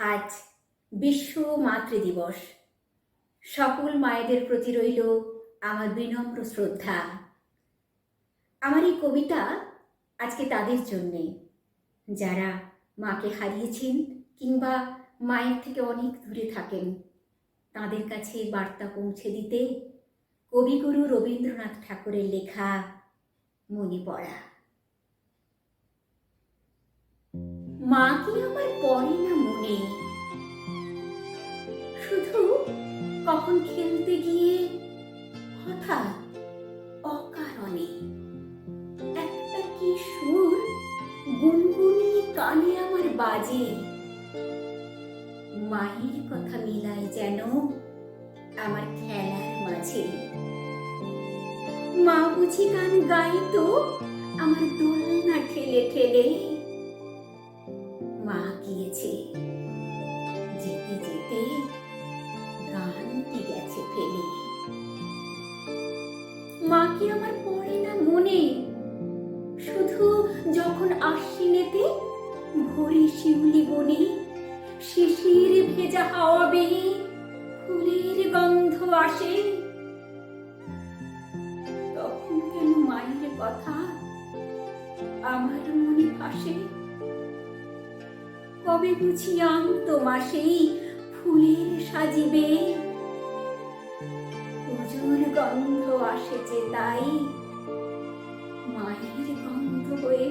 আজ বিশ্ব মাতৃ দিবস সকল মায়েদের প্রতি রইল আমার বিনম্র শ্রদ্ধা। আমার এই কবিতা আজকে তাদের জন্যে। যারা মাকে হারিয়েছেন কিংবা মায়ের থেকে অনেক দূরে থাকেন, তাদের কাছে বার্তা পৌঁছে দিতে কবিগুরু রবীন্দ্রনাথ ঠাকুরের লেখা মনে পড়া। মা কি আমার পড়ে না মনে শুধু কখন খেলতে গিয়ে হঠাৎ অকারণে একটা কি সুর গুনগুনিয়ে কানে আমার বাজে। মায়ের কথা মিলায় যেন আমার খেলার মাঝে। মা বুঝি গান গাইতো আমার দোলনা ঠেলে ঠেলে। কি আমার পড়ে না মনে? শুধু যখন আশ্বিনেতে ভোরে শিউলি বনে, শিশির ভেজা হাওয়া বেয়ে ফুলের গন্ধ আসে। তখন কেন মায়ের কথা আমার মনে ভাসে? কবে বুঝি আন্ত মাসেই ফুলের সাজিবে গন্ধ আসে যে তাই। মায়ের গন্ধ হয়ে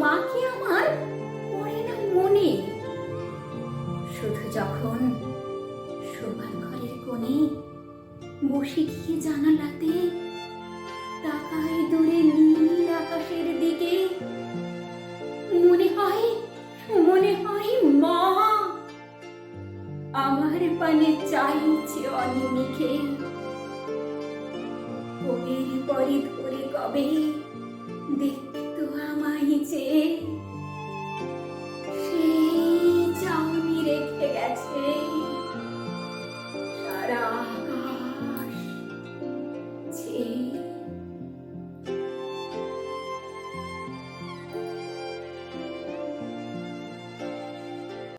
মাকে আমার পড়ে না মনে। শুধু যখন শোবার ঘরের কোণে বসে গিয়ে জানালাতে তাকায় দূরে নীল আকাশের দিকে আমার পানে চাইছে অনিমিখে কবির পরে ধরে কবে দেখতো আমায় যে সেই চাউনি গেছে।